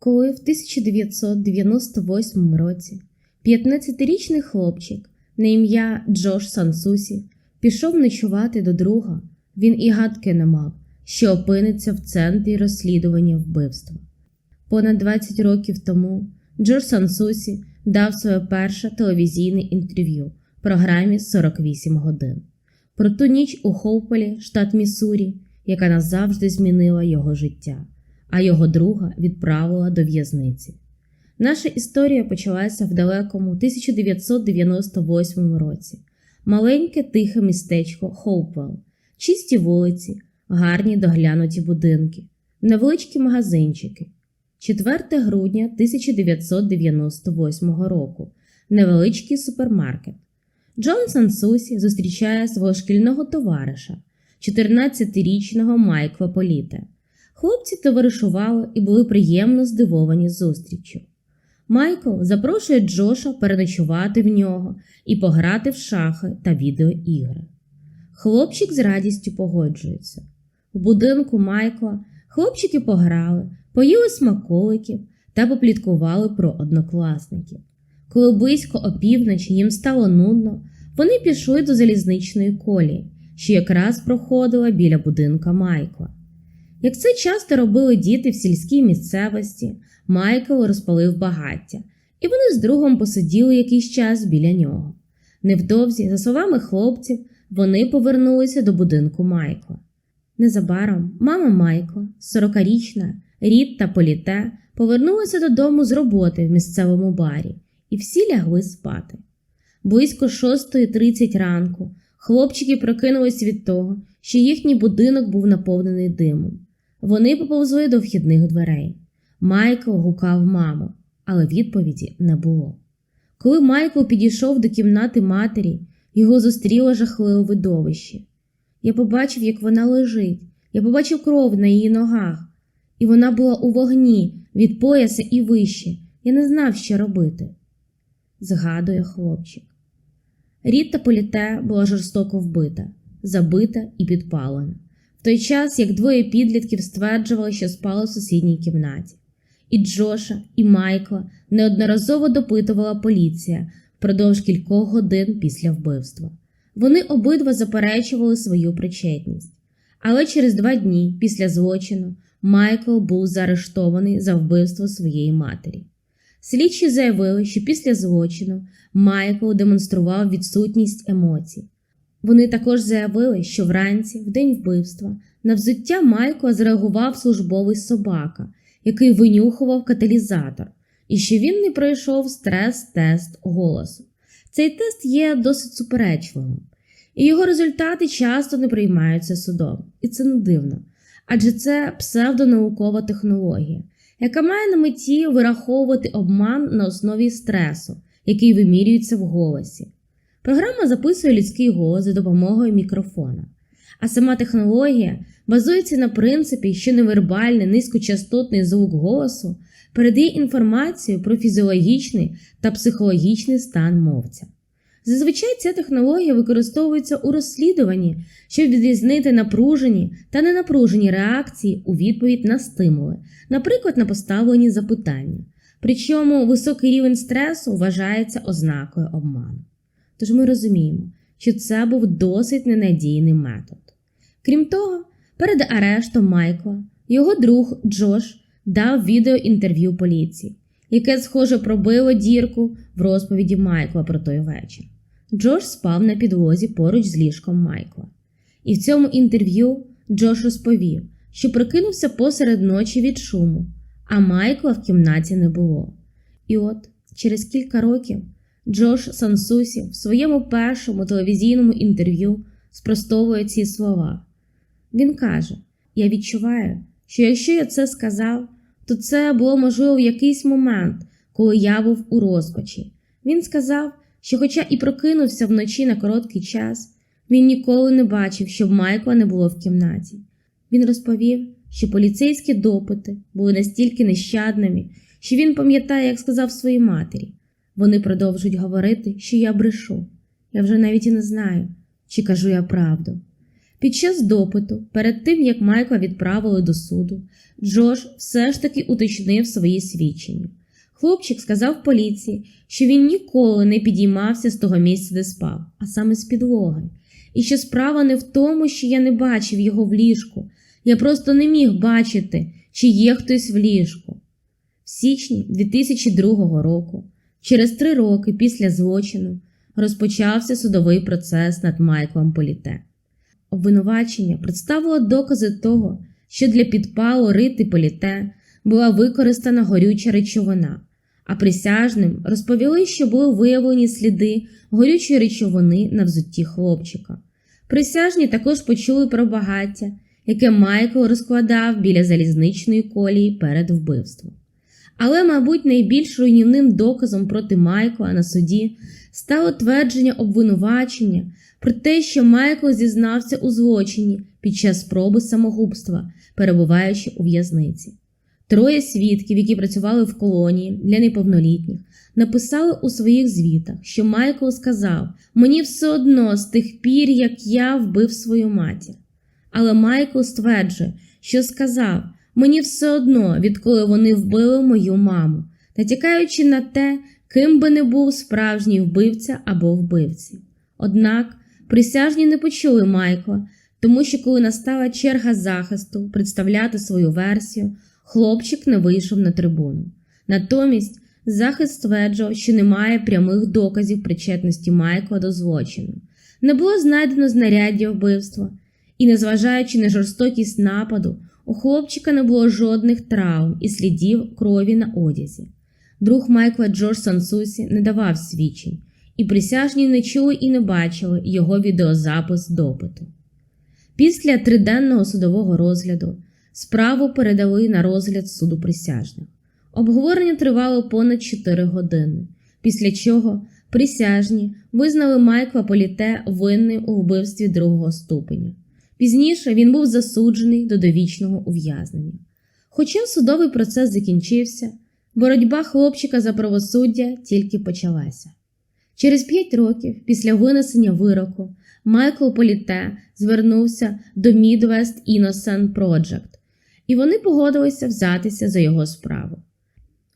коли в 1998 році 15-річний хлопчик на ім'я Джош Сансусі пішов ночувати до друга, він і гадки не мав, що опиниться в центрі розслідування вбивства. Понад 20 років тому Джош Сансусі дав своє перше телевізійне інтерв'ю програмі 48 годин про ту ніч у Хоуполі, штат Міссурі, яка назавжди змінила його життя, а його друга відправила до в'язниці. Наша історія почалася в далекому 1998 році. Маленьке тихе містечко Хоупвелл, чисті вулиці, гарні доглянуті будинки, невеличкі магазинчики. 4 грудня 1998 року. Невеличкий супермаркет. Джонсон Сусі зустрічає свого шкільного товариша, 14-річного Майкла Політе. Хлопці товаришували і були приємно здивовані зустріччю. Майкл запрошує Джоша переночувати в нього і пограти в шахи та відеоігри. Хлопчик з радістю погоджується. В будинку Майкла хлопчики пограли, поїли смаколиків та попліткували про однокласників. Коли близько опівночі їм стало нудно, вони пішли до залізничної колії, що якраз проходила біля будинка Майкла. Як це часто робили діти в сільській місцевості, Майкл розпалив багаття, і вони з другом посиділи якийсь час біля нього. Невдовзі, за словами хлопців, вони повернулися до будинку Майкла. Незабаром мама Майкла, 40-річна, Рід та Політе, повернулися додому з роботи в місцевому барі, і всі лягли спати. Близько 6.30 ранку хлопчики прокинулись від того, що їхній будинок був наповнений димом. Вони поповзли до вхідних дверей. Майкл гукав маму, але відповіді не було. Коли Майкл підійшов до кімнати матері, його зустріло жахливе видовище. Я побачив, як вона лежить, я побачив кров на її ногах, і вона була у вогні від пояса і вище. Я не знав, що робити. Згадує хлопчик. Ріта Політе була жорстоко вбита, забита і підпалена. В той час, як двоє підлітків стверджували, що спали в сусідній кімнаті. І Джоша, і Майкла неодноразово допитувала поліція впродовж кількох годин після вбивства. Вони обидва заперечували свою причетність. Але через два дні після злочину Майкл був заарештований за вбивство своєї матері. Слідчі заявили, що після злочину Майкл демонстрував відсутність емоцій. Вони також заявили, що вранці, в день вбивства, на взуття Майкла зреагував службовий собака, який винюхував каталізатор, і що він не пройшов стрес-тест голосу. Цей тест є досить суперечливим, і його результати часто не приймаються судом, і це не дивно, адже це псевдонаукова технологія, яка має на меті вираховувати обман на основі стресу, який вимірюється в голосі. Програма записує людський голос за допомогою мікрофона, а сама технологія базується на принципі, що невербальний низькочастотний звук голосу передає інформацію про фізіологічний та психологічний стан мовця. Зазвичай ця технологія використовується у розслідуванні, щоб відрізнити напружені та ненапружені реакції у відповідь на стимули, наприклад, на поставлені запитання. Причому високий рівень стресу вважається ознакою обману. Тож ми розуміємо, що це був досить ненадійний метод. Крім того, перед арештом Майкла його друг Джош дав відеоінтерв'ю поліції, яке, схоже, пробило дірку в розповіді Майкла про той вечір. Джош спав на підлозі поруч з ліжком Майкла. І в цьому інтерв'ю Джош розповів, що прокинувся посеред ночі від шуму, а Майкла в кімнаті не було. І от через кілька років. Джош Сансусі в своєму першому телевізійному інтерв'ю спростовує ці слова. Він каже: Я відчуваю, що якщо я це сказав, то це було можливо в якийсь момент, коли я був у розпачі. Він сказав, що, хоча і прокинувся вночі на короткий час, він ніколи не бачив, щоб Майкла не було в кімнаті. Він розповів, що поліцейські допити були настільки нещадними, що він пам'ятає, як сказав своїй матері. Вони продовжують говорити, що я брешу. Я вже навіть і не знаю, чи кажу я правду. Під час допиту, перед тим як Майкла відправили до суду, Джош все ж таки уточнив свої свідчення. Хлопчик сказав поліції, що він ніколи не підіймався з того місця, де спав, а саме з підлоги, і що справа не в тому, що я не бачив його в ліжку, я просто не міг бачити, чи є хтось в ліжку. В січні 2002 року, через три роки після злочину, розпочався судовий процес над Майклом Політе. Обвинувачення представило докази того, що для підпалу рити Політе була використана горюча речовина, а присяжним розповіли, що були виявлені сліди горючої речовини на взутті хлопчика. Присяжні також почули про багаття, яке Майкл розкладав біля залізничної колії перед вбивством. Але, мабуть, найбільш руйнівним доказом проти Майкла на суді стало твердження обвинувачення про те, що Майкл зізнався у злочині під час спроби самогубства, перебуваючи у в'язниці. Троє свідків, які працювали в колонії для неповнолітніх, написали у своїх звітах, що Майкл сказав: Мені все одно з тих пір, як я вбив свою матір. Але Майкл стверджує, що сказав: Мені все одно, відколи вони вбили мою маму, натякаючи на те, ким би не був справжній вбивця або вбивці. Однак присяжні не почули Майкла, тому що коли настала черга захисту представляти свою версію, хлопчик не вийшов на трибуну. Натомість захист стверджував, що немає прямих доказів причетності Майкла до злочину. Не було знайдено знаряддя вбивства, і, незважаючи на жорстокість нападу, у хлопчика не було жодних травм і слідів крові на одязі. Друг Майкла Джордж Сансусі не давав свідчень, і присяжні не чули і не бачили його відеозапис допиту. Після триденного судового розгляду справу передали на розгляд суду присяжних. Обговорення тривало понад 4 години, після чого присяжні визнали Майкла Політе винним у вбивстві другого ступеня. Пізніше він був засуджений до довічного ув'язнення. Хоча судовий процес закінчився, боротьба хлопчика за правосуддя тільки почалася. Через п'ять років після винесення вироку Майкл Політе звернувся до Midwest Innocent Project, і вони погодилися взятися за його справу.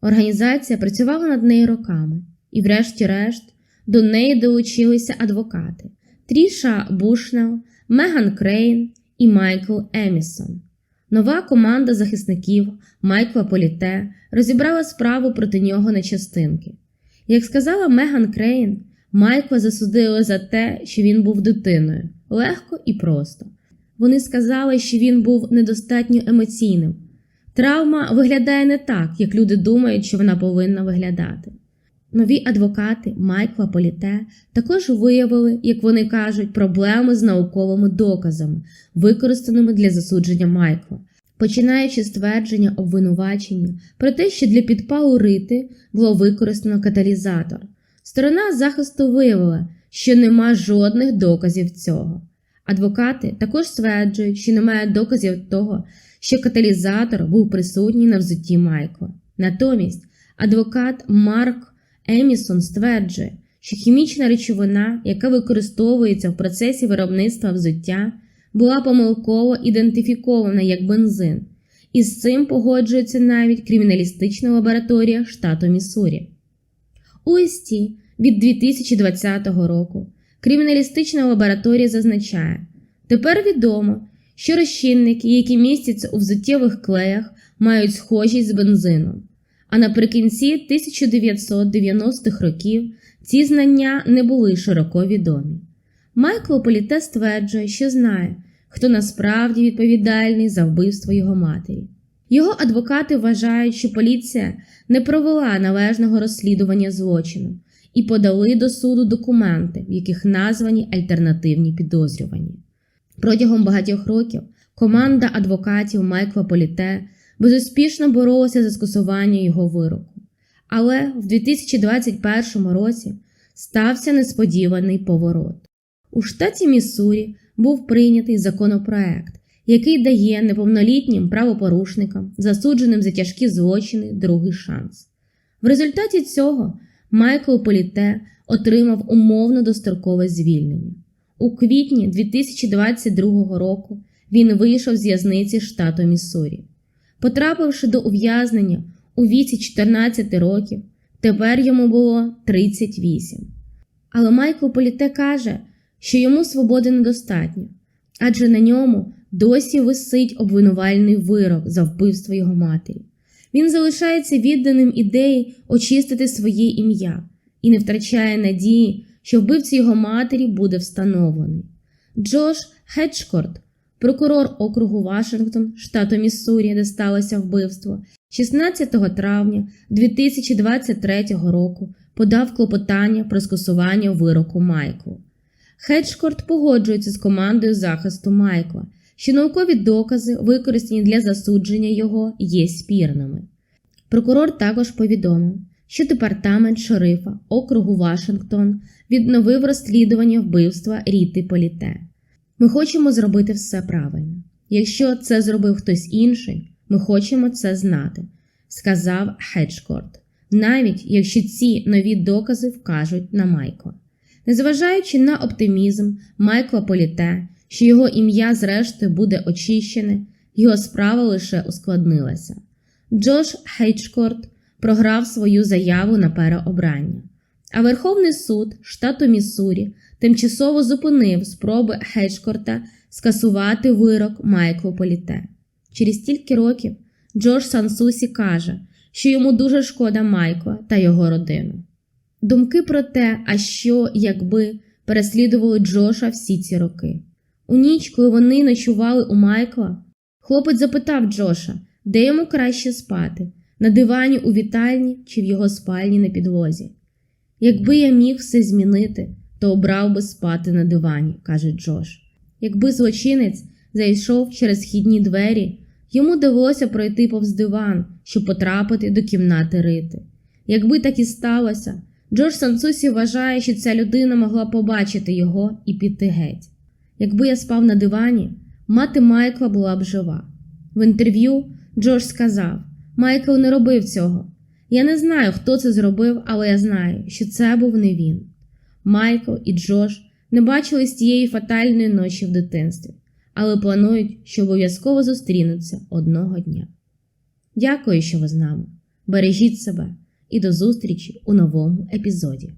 Організація працювала над нею роками, і, врешті-решт, до неї долучилися адвокати Тріша Бушнел, Меган Крейн і Майкл Емісон. Нова команда захисників Майкла Політе розібрала справу проти нього на частинки. Як сказала Меган Крейн, Майкла засудили за те, що він був дитиною, легко і просто. Вони сказали, що він був недостатньо емоційним. Травма виглядає не так, як люди думають, що вона повинна виглядати. Нові адвокати Майкла Політе також виявили, як вони кажуть, проблеми з науковими доказами, використаними для засудження Майкла, починаючи з твердження обвинувачення про те, що для підпалу рити було використано каталізатор. Сторона захисту виявила, що нема жодних доказів цього. Адвокати також стверджують, що немає доказів того, що каталізатор був присутній на взутті Майкла. Натомість адвокат Марк Емісон стверджує, що хімічна речовина, яка використовується в процесі виробництва взуття, була помилково ідентифікована як бензин, і з цим погоджується навіть криміналістична лабораторія штату Міссурі. У листі від 2020 року криміналістична лабораторія зазначає, тепер відомо, що розчинники, які містяться у взуттєвих клеях, мають схожість з бензином. А наприкінці 1990-х років ці знання не були широко відомі. Майкл Політе стверджує, що знає, хто насправді відповідальний за вбивство його матері. Його адвокати вважають, що поліція не провела належного розслідування злочину і подали до суду документи, в яких названі альтернативні підозрювані. Протягом багатьох років команда адвокатів Майкла Політе безуспішно боролася за скасування його вироку. Але в 2021 році стався несподіваний поворот. У штаті Міссурі був прийнятий законопроект, який дає неповнолітнім правопорушникам, засудженим за тяжкі злочини, другий шанс. В результаті цього Майкл Політе отримав умовно дострокове звільнення. У квітні 2022 року він вийшов з в'язниці штату Міссурі. Потрапивши до ув'язнення у віці 14 років, тепер йому було 38. Але Майкл Політе каже, що йому свободи недостатньо, адже на ньому досі висить обвинувальний вирок за вбивство його матері. Він залишається відданим ідеї очистити своє ім'я і не втрачає надії, що вбивця його матері буде встановлений. Джош Хеджкорт, прокурор округу Вашингтон, штату Міссурі, де сталося вбивство, 16 травня 2023 року подав клопотання про скасування вироку Майклу. Хеджкорт погоджується з командою захисту Майкла, що наукові докази, використані для засудження його, є спірними. Прокурор також повідомив, що департамент шерифа округу Вашингтон відновив розслідування вбивства Ріти Політе. Ми хочемо зробити все правильно. Якщо це зробив хтось інший, ми хочемо це знати, сказав Хеджкорт, навіть якщо ці нові докази вкажуть на Майкла. Незважаючи на оптимізм Майкла Політе, що його ім'я зрештою буде очищене, його справа лише ускладнилася. Джош Хейчкорт програв свою заяву на переобрання, а Верховний суд штату Міссурі тимчасово зупинив спроби Хейчкорта скасувати вирок Майклу Політе. Через стільки років Джош Сансусі каже, що йому дуже шкода Майкла та його родину. Думки про те, а що, якби переслідували Джоша всі ці роки. У ніч, коли вони ночували у Майкла, хлопець запитав Джоша, де йому краще спати на дивані у вітальні чи в його спальні на підлозі. Якби я міг все змінити, то обрав би спати на дивані, каже Джош. Якби злочинець зайшов через східні двері, йому довелося пройти повз диван, щоб потрапити до кімнати рити. Якби так і сталося, Джош Сансусі вважає, що ця людина могла побачити його і піти геть. Якби я спав на дивані, мати Майкла була б жива. В інтерв'ю Джош сказав: Майкл не робив цього. Я не знаю, хто це зробив, але я знаю, що це був не він. Майкл і Джош не бачились тієї фатальної ночі в дитинстві, але планують, що обов'язково зустрінуться одного дня. Дякую, що ви з нами. Бережіть себе і до зустрічі у новому епізоді.